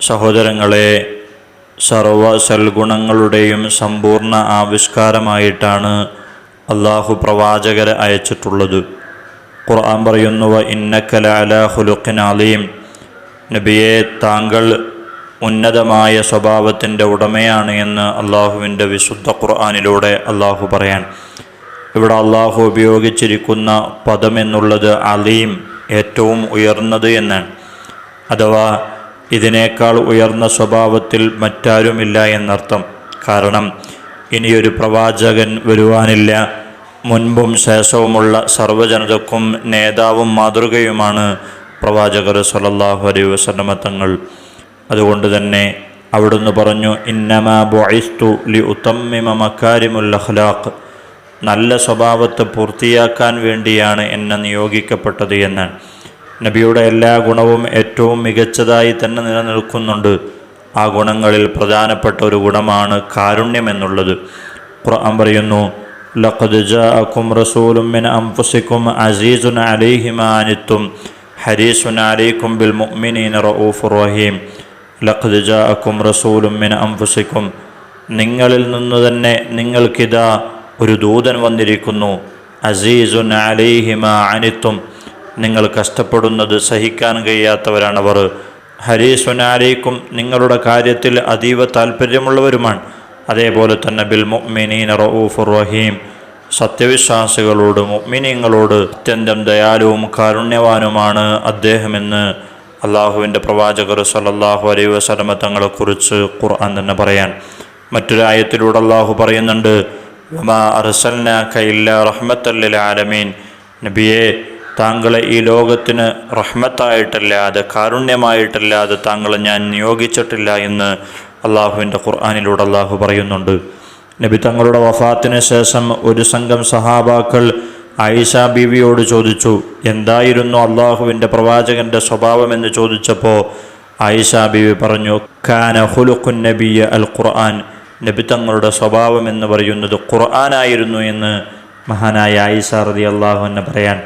സഹോദരങ്ങളെ സർവ സൽഗുണങ്ങളുടെയും സമ്പൂർണ ആവിഷ്കാരമായിട്ടാണ് അള്ളാഹു പ്രവാചകരെ അയച്ചിട്ടുള്ളത്. ഖുർആൻ പറയുന്നുവ ഇന്നക്കല അല ഹുലുഖിൻ അലീം. നബിയെ താങ്കൾ ഉന്നതമായ സ്വഭാവത്തിന്റെ ഉടമയാണ് എന്ന് അള്ളാഹുവിന്റെ വിശുദ്ധ ഖുർആാനിലൂടെ അള്ളാഹു പറയാൻ. ഇവിടെ അള്ളാഹു ഉപയോഗിച്ചിരിക്കുന്ന പദം എന്നുള്ളത് അലീം ഏറ്റവും ഉയർന്നത് എന്നാണ്. അഥവാ ഇതിനേക്കാൾ ഉയർന്ന സ്വഭാവത്തിൽ മറ്റാരുമില്ല എന്നർത്ഥം. കാരണം ഇനിയൊരു പ്രവാചകൻ വരുവാനില്ല. മുൻപും ശേഷവുമുള്ള സർവജനതക്കും നേതാവും മാതൃകയുമാണ് പ്രവാചകർ സലല്ലാഹു അലൈ വസല്ലമ തങ്ങൾ. അതുകൊണ്ട് തന്നെ അവിടുന്ന് പറഞ്ഞു ഇന്നമാ ബോയിസ്തു ലി ഉത്തമ്മിമ മക്കാരിമുൽ നല്ല സ്വഭാവത്തെ പൂർത്തിയാക്കാൻ വേണ്ടിയാണ് എന്നെ നിയോഗിക്കപ്പെട്ടത് എന്നാണ്. നബിയുടെ എല്ലാ ഗുണവും ഏറ്റവും മികച്ചതായി തന്നെ നിലനിൽക്കുന്നുണ്ട്. ആ ഗുണങ്ങളിൽ പ്രധാനപ്പെട്ട ഒരു ഗുണമാണ് കാരുണ്യം എന്നുള്ളത്. ഖുർആൻ പറയുന്നു ലഖദ് ജാഅക്കും റസൂലും മിൻ അൻഫുസിക്കും അസീസുൻ അലൈഹി മാ അനിത്തും ഹരീസുൻ അലൈക്കും ബിൽ മുഅ്മിനീന റഊഫുർ റഹീം. ലഖദ് ജാഅക്കും റസൂലും മിൻ അൻഫുസിക്കും നിങ്ങളിൽ നിന്ന് തന്നെ നിങ്ങൾക്കിതാ ഒരു ദൂതൻ വന്നിരിക്കുന്നു. അസീസുൻ അലൈഹി അനിത്തും നിങ്ങൾ കഷ്ടപ്പെടുന്നത് സഹിക്കാൻ കഴിയാത്തവരാണവർ ഹരീസ്വനാരേക്കും നിങ്ങളുടെ കാര്യത്തിൽ അതീവ താല്പര്യമുള്ളവരുമാണ് അതേപോലെ തന്നെ ബിൽ മുഅ്മിനീന റഊഫുർ റഹീം. സത്യവിശ്വാസികളോട് മുഅ്മിനീങ്ങളോട് അത്യന്തം ദയാലുവും കാരുണ്യവാനുമാണ് അദ്ദേഹമെന്ന് അള്ളാഹുവിന്റെ പ്രവാചകർ സല്ലല്ലാഹു അലൈഹി വസല്ലമ തങ്ങളെക്കുറിച്ച് ഖുർആൻ തന്നെ പറയാൻ. മറ്റൊരു ആയത്തിലൂടെ അള്ളാഹു പറയുന്നുണ്ട് വമാ അർസൽനാക ഇല്ലാ റഹ്മത്തല്ലിൽ ആലമീൻ. നബിയെ താങ്കളെ ഈ ലോകത്തിന് റഹ്മത്തായിട്ടല്ലാതെ കാരുണ്യമായിട്ടല്ലാതെ താങ്കളെ ഞാൻ നിയോഗിച്ചിട്ടില്ല എന്ന് അള്ളാഹുവിന്റെ ഖുർആാനിലൂടെ അള്ളാഹു പറയുന്നുണ്ട്. നബി തങ്ങളുടെ വഫാത്തിന് ശേഷം ഒരു സംഘം സഹാബാക്കൾ ആയിഷ ബീവിയോട് ചോദിച്ചു എന്തായിരുന്നു അള്ളാഹുവിന്റെ പ്രവാചകന്റെ സ്വഭാവമെന്ന് ചോദിച്ചപ്പോൾ? ആയിഷ ബീവി പറഞ്ഞു ഖാന ഹുലുഖുൻ നബിയ അൽ ഖുർആൻ. നബി തങ്ങളുടെ സ്വഭാവം എന്ന് പറയുന്നത് ഖുർആനായിരുന്നു എന്ന് മഹാനായ ആയിഷ റതി അള്ളാഹു എന്ന് പറയാൻ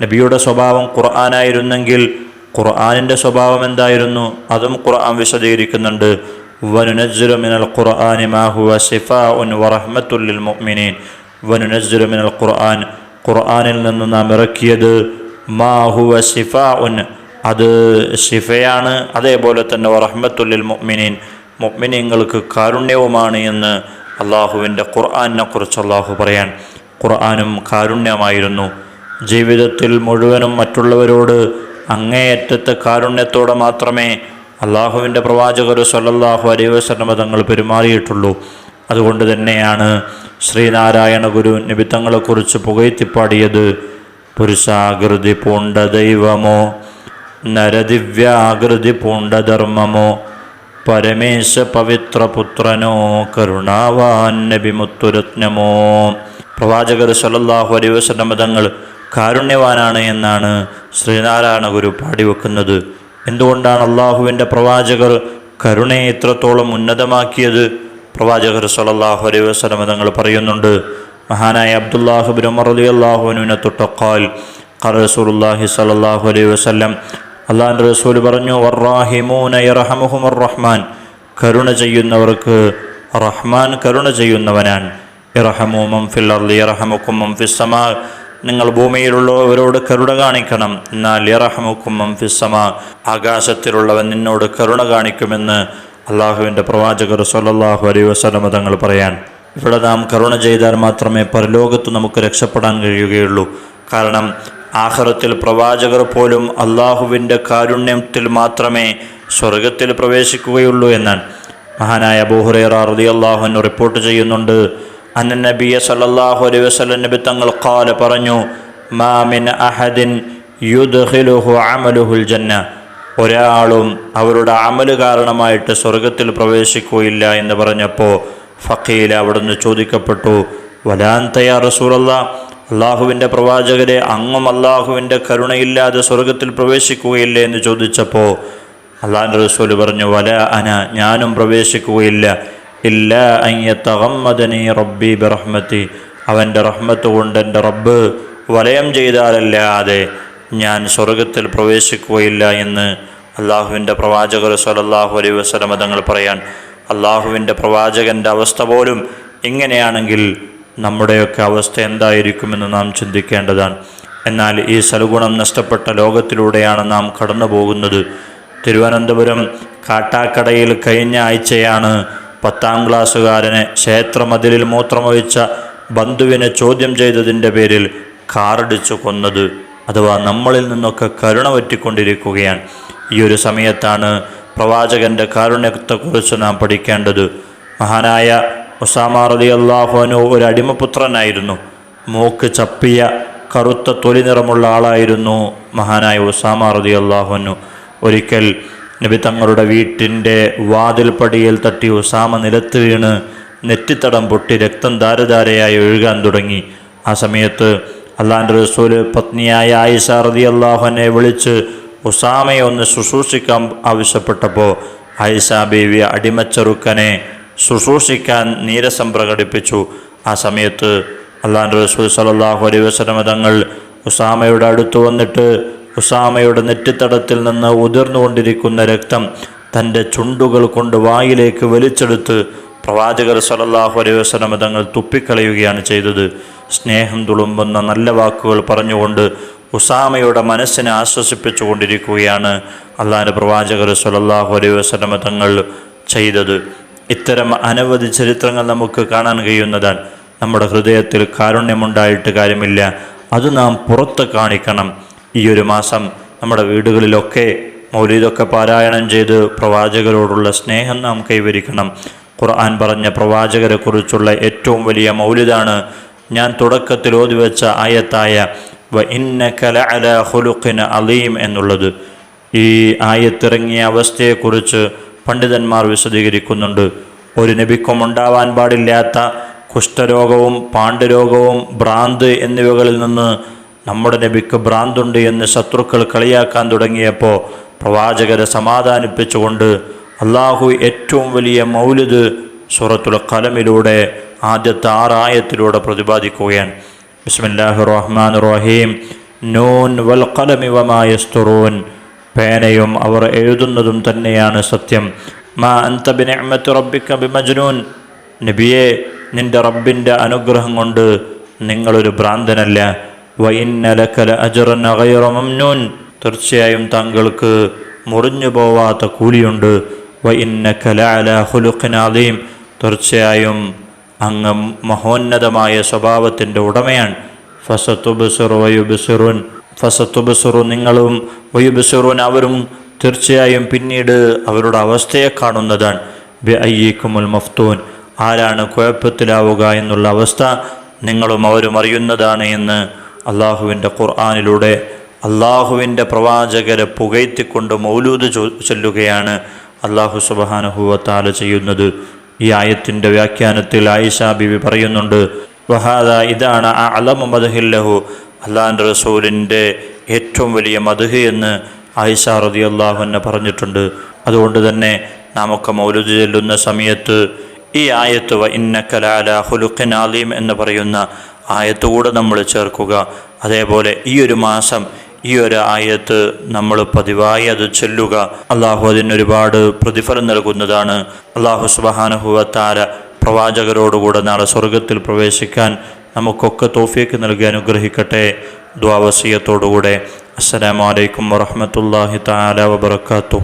നബിയുടെ സ്വഭാവം ഖുർആനായിരുന്നെങ്കിൽ ഖുർആാനിന്റെ സ്വഭാവം എന്തായിരുന്നു? അതും ഖുർആൻ വിശദീകരിക്കുന്നുണ്ട്. വനുനജ്ജുലു മിനൽ ഖുർആനി മാ ഹുവ ശിഫാഉൻ വറഹ്മത്തുൽ ലിൽ മുഅ്മിനീൻ. വനുനജ്ജുലു മിനൽ ഖുർആൻ. ഖുർആനിൽ നിന്ന് നാം ഇറക്കിയത് മാഹുവ ഹുവ ശിഫാഉൻ. അത് ഷിഫയാണ് അതേപോലെ തന്നെ വറഹ്മത്തുല്ലിൽ മുഅ്മിനീൻ. മുഅ്മിനീങ്ങൾക്ക് കാരുണ്യവുമാണ് എന്ന് അള്ളാഹുവിന്റെ ഖുർആാനിനെ കുറിച്ച് അള്ളാഹു പറയാൻ. ഖുർആാനും കാരുണ്യമായിരുന്നു. ജീവിതത്തിൽ മുഴുവനും മറ്റുള്ളവരോട് അങ്ങേയറ്റത്തെ കാരുണ്യത്തോടെ മാത്രമേ അള്ളാഹുവിന്റെ പ്രവാചകർ സല്ലല്ലാഹു അലൈഹി വസല്ലമ തങ്ങൾ പെരുമാറിയിട്ടുള്ളൂ. അതുകൊണ്ട് തന്നെയാണ് ശ്രീനാരായണ ഗുരു നിമിത്തങ്ങളെക്കുറിച്ച് പുകഴ്ത്തിപ്പാടിയത് പുരുഷാകൃതി പൂണ്ട ദൈവമോ നരദിവ്യാകൃതി പൂണ്ട ധർമ്മമോ പരമേശ പവിത്രപുത്രനോ കരുണാവാൻ നബിമുത്തുരത്നമോ പ്രവാചകർ സല്ലല്ലാഹു അലൈഹി വസല്ലമ തങ്ങൾ കാരുണ്യവാനാണ് എന്നാണ് ശ്രീനാരായണ ഗുരു പാടിവെക്കുന്നത്. എന്തുകൊണ്ടാണ് അള്ളാഹുവിന്റെ പ്രവാചകർ കരുണയെ ഇത്രത്തോളം ഉന്നതമാക്കിയത്? പ്രവാചകർ സലല്ലാഹു അലൈ വസ്ലം തങ്ങൾ പറയുന്നുണ്ട് മഹാനായ അബ്ദുല്ലാഹുബിൻ ഉമർ അലി അള്ളാഹുവിനെ തൊട്ടക്കാൽ ഖർ റസൂലുള്ളാഹി സല്ലല്ലാഹു അലൈഹി വസല്ലം അള്ളാഹിന്റെ റസൂൽ പറഞ്ഞു വറാഹിമൂന യർഹമുഹുമർ റഹ്മാൻ കരുണ ചെയ്യുന്നവർക്ക് റഹ്മാൻ കരുണ ചെയ്യുന്നവനാണ്. ഇറഹമൂമം ഫിൽ അർലി ഇറഹമുക്കുമ്മം ഫിസ്സമാ നിങ്ങൾ ഭൂമിയിലുള്ളവരോട് കരുണ കാണിക്കണം. എന്നാൽ ഇറഹമുക്കുമ്മം ഫിസ്സമാ ആകാശത്തിലുള്ളവൻ നിന്നോട് കരുണ കാണിക്കുമെന്ന് അള്ളാഹുവിന്റെ പ്രവാചകർ സല്ലല്ലാഹു അലൈ വസ്ലമ തങ്ങൾ പറയാൻ. ഇവിടെ നാം കരുണ ചെയ്താൽ മാത്രമേ പരലോകത്ത് നമുക്ക് രക്ഷപ്പെടാൻ കഴിയുകയുള്ളൂ. കാരണം ആഹ്റത്തിൽ പ്രവാചകർ പോലും അള്ളാഹുവിന്റെ കാരുണ്യത്തിൽ മാത്രമേ സ്വർഗത്തിൽ പ്രവേശിക്കുകയുള്ളൂ എന്നാണ്. മഹാനായ അബൂഹുറേറ റളിയല്ലാഹു റിപ്പോർട്ട് ചെയ്യുന്നുണ്ട് അന്ന സല്ലല്ലാഹു അലൈഹി വസല്ലം നബി തങ്ങൾ ഖാല പറഞ്ഞു മാ മിൻ അഹദിൻ യുദ്ഹിലുഹു അമലുഹുൽ ജന്ന. ഒരാളും അവരുടെ അമൽ കാരണമായിട്ട് സ്വർഗത്തിൽ പ്രവേശിക്കുകയില്ല എന്ന് പറഞ്ഞപ്പോൾ ഫക്കീൽ അവിടുന്ന് ചോദിക്കപ്പെട്ടു വലാൻ തയ്യാ റസൂലല്ല? അള്ളാഹുവിന്റെ പ്രവാചകരെ അങ്ങും അള്ളാഹുവിന്റെ കരുണയില്ലാതെ സ്വർഗത്തിൽ പ്രവേശിക്കുകയില്ലേ എന്ന് ചോദിച്ചപ്പോൾ അള്ളാഹിന്റെ റസൂൽ പറഞ്ഞു വല അന ഞാനും പ്രവേശിക്കുകയില്ല. ഇല്ല അയ്യത്തഹമ്മദനി റബ്ബി ബിറഹ്മത്തി അവന്റെ റഹ്മത്ത് കൊണ്ട് എന്റെ റബ്ബ് വലയം ചെയ്താലല്ലാതെ ഞാൻ സ്വർഗത്തിൽ പ്രവേശിക്കുകയില്ല എന്ന് അള്ളാഹുവിന്റെ പ്രവാചകർ സലല്ലാഹു അലൈ വസ്ലമ തങ്ങൾ പറയാൻ അള്ളാഹുവിന്റെ പ്രവാചകന്റെ അവസ്ഥ പോലും ഇങ്ങനെയാണെങ്കിൽ നമ്മുടെയൊക്കെ അവസ്ഥ എന്തായിരിക്കുമെന്ന് നാം ചിന്തിക്കേണ്ടതാണ്. എന്നാൽ ഈ സൽഗുണം നഷ്ടപ്പെട്ട ലോകത്തിലൂടെയാണ് നാം കടന്നു പോകുന്നത് തിരുവനന്തപുരം കാട്ടാക്കടയിൽ കഴിഞ്ഞ ആഴ്ചയാണ് പത്താം ക്ലാസ്സുകാരനെ ക്ഷേത്രമതിലിൽ മൂത്രമൊഴിച്ച ബന്ധുവിനെ ചോദ്യം ചെയ്തതിന്റെ പേരിൽ കാറടിച്ചു കൊന്നത് അഥവാ നമ്മളിൽ നിന്നൊക്കെ കരുണ പറ്റിക്കൊണ്ടിരിക്കുകയാണ്. ഈ ഒരു സമയത്താണ് പ്രവാചകന്റെ കാരുണ്യത്തെക്കുറിച്ച് നാം പഠിക്കേണ്ടത്. മഹാനായ ഉസാമ റതി അള്ളാഹുനു ഒരു അടിമപുത്രനായിരുന്നു. മൂക്ക് ചപ്പിയ കറുത്ത തൊലി നിറമുള്ള ആളായിരുന്നു മഹാനായ ഉസാമ റതി അള്ളാഹുനു ഒരിക്കൽ നബി തങ്ങളുടെ വീട്ടിന്റെ വാതിൽപ്പടിയിൽ തട്ടി ഉസാമ നിലത്ത് വീണ് നെറ്റിത്തടം പൊട്ടി രക്തം ധാരധാരയായി ഒഴുകാൻ തുടങ്ങി. ആ സമയത്ത് അള്ളാന്റെ റസൂൽ പത്നിയായ ആയിഷ റതി അള്ളാഹുനെ വിളിച്ച് ഉസാമയെ ഒന്ന് ശുശ്രൂഷിക്കാൻ ആവശ്യപ്പെട്ടപ്പോൾ ആയിഷ ബേവി അടിമച്ചെറുക്കനെ ശുശ്രൂഷിക്കാൻ നീരസം പ്രകടിപ്പിച്ചു. ആ സമയത്ത് അള്ളാന്റെ റസൂൽ സലാഹു അലൈ വസ്ലമ തങ്ങൾ ഉസാമയുടെ അടുത്ത് വന്നിട്ട് ഉസാമയുടെ നെറ്റിത്തടത്തിൽ നിന്ന് ഉതിർന്നുകൊണ്ടിരിക്കുന്ന രക്തം തന്റെ ചുണ്ടുകൾ കൊണ്ട് വായിലേക്ക് വലിച്ചെടുത്ത് പ്രവാചകർ സലല്ലാഹു അലൈഹി വസ്ലമ തങ്ങൾ തുപ്പിക്കളയുകയാണ് ചെയ്തത്. സ്നേഹം തുളുമ്പുന്ന നല്ല വാക്കുകൾ പറഞ്ഞുകൊണ്ട് ഉസാമയുടെ മനസ്സിനെ ആശ്വസിപ്പിച്ചു കൊണ്ടിരിക്കുകയാണ് അള്ളാഹാന്റെ പ്രവാചകർ സലല്ലാഹു അലൈഹി വസ്ലമ തങ്ങൾ ചെയ്തത്. ഇത്തരം അനവധി ചരിത്രങ്ങൾ നമുക്ക് കാണാൻ കഴിയുന്നതാൽ നമ്മുടെ ഹൃദയത്തിൽ കാരുണ്യമുണ്ടായിട്ട് കാര്യമില്ല. അത് നാം പുറത്ത് കാണിക്കണം. ഈ ഒരു മാസം നമ്മുടെ വീടുകളിലൊക്കെ മൗലീദൊക്കെ പാരായണം ചെയ്ത് പ്രവാചകരോടുള്ള സ്നേഹം നാം കൈവരിക്കണം. ഖുർആൻ പറഞ്ഞ പ്രവാചകരെക്കുറിച്ചുള്ള ഏറ്റവും വലിയ മൗലിദാണ് ഞാൻ തുടക്കത്തിൽ ഓതി വെച്ച ആയത്തായ വ ഇന്ന കല അല ഹുലുഖിന് അലീം എന്നുള്ളത്. ഈ ആയത്തിറങ്ങിയ അവസ്ഥയെക്കുറിച്ച് പണ്ഡിതന്മാർ വിശദീകരിക്കുന്നുണ്ട്. ഒരു നബിക്കും ഉണ്ടാവാൻ പാടില്ലാത്ത കുഷ്ഠരോഗവും പാണ്ഡുരോഗവും ഭ്രാന്ത് എന്നിവകളിൽ നിന്ന് നമ്മുടെ നബിക്ക് ഭ്രാന്തുണ്ട് എന്ന് ശത്രുക്കൾ കളിയാക്കാൻ തുടങ്ങിയപ്പോൾ പ്രവാചകരെ സമാധാനിപ്പിച്ചുകൊണ്ട് അള്ളാഹു ഏറ്റവും വലിയ മൗലിദ് സൂറത്തുൽ കലമിലൂടെ ആദ്യത്തെ ആറായത്തിലൂടെ പ്രതിപാദിക്കുകയാണ്. ബിസ്മില്ലാഹു റഹ്മാൻ റഹീം. നൂൻ വൽ കലമിവമായസ്തുറൂൻ പേനയും അവർ എഴുതുന്നതും തന്നെയാണ് സത്യം. മാ അന്ത ബിനിഅമത്തി റബ്ബിക ബിമജ്നൂൻ നബിയെ നിന്റെ റബ്ബിന്റെ അനുഗ്രഹം കൊണ്ട് നിങ്ങളൊരു ഭ്രാന്തനല്ല. അജറൻ മംനൂൻ. തീർച്ചയായും താങ്കൾക്ക് മുറിഞ്ഞു പോവാത്ത കൂലിയുണ്ട്. അല തീർച്ചയായും അങ്ങ് മഹോന്നതമായ സ്വഭാവത്തിന്റെ ഉടമയാണ്. ഫസത്തുബിസുർ ഫസത്തുബിസുറു നിങ്ങളും വയുബിസുറുൻ അവരും തീർച്ചയായും പിന്നീട് അവരുടെ അവസ്ഥയെ കാണുന്നതാണ്. ബി അയ്യക്കുമുൽ മഫ്തൂൻ. ആരാണ് കുഴപ്പത്തിലാവുക എന്നുള്ള അവസ്ഥ നിങ്ങളും അവരും അറിയുന്നതാണ് എന്ന് അള്ളാഹുവിന്റെ ഖുർആാനിലൂടെ അള്ളാഹുവിന്റെ പ്രവാചകരെ പുകഴ്ത്തിക്കൊണ്ട് മൗലൂദ് ചൊല്ലുകയാണ് അള്ളാഹു സുബാനുഹുവത്താല ചെയ്യുന്നത്. ഈ ആയത്തിന്റെ വ്യാഖ്യാനത്തിൽ ആയിഷ ബിബി പറയുന്നുണ്ട് വഹാദ ഇതാണ് ആ അലമു മദഹില്ലഹു. അള്ളാഹിന്റെ റസൂലിന്റെ ഏറ്റവും വലിയ മധുഹ് എന്ന് ആയിഷ റതി അള്ളാഹുന്നെ പറഞ്ഞിട്ടുണ്ട്. അതുകൊണ്ട് തന്നെ നമുക്ക് മൗലൂദ് ചെല്ലുന്ന സമയത്ത് ഈ ആയത്ത് വ ഇന്നക്കലാല ഹുലുഖൻ ആലീം എന്ന് പറയുന്ന ആയത്ത് കൂടെ നമ്മൾ ചേർക്കുക. അതേപോലെ ഈ ഒരു മാസം ഈ ഒരു ആയത്ത് നമ്മൾ പതിവായി അത് ചൊല്ലുക. അള്ളാഹു അതിനൊരുപാട് പ്രതിഫലം നൽകുന്നതാണ്. അള്ളാഹു സുബഹാനുഹുവത്താര പ്രവാചകരോടുകൂടെ നാളെ സ്വർഗത്തിൽ പ്രവേശിക്കാൻ നമുക്കൊക്കെ തോഫിയൊക്കെ നൽകി അനുഗ്രഹിക്കട്ടെ. ദ്വാവസീയത്തോടുകൂടെ അസ്സലാമലൈക്കും വറഹമത്തല്ലാഹി താല വബർക്കാത്തു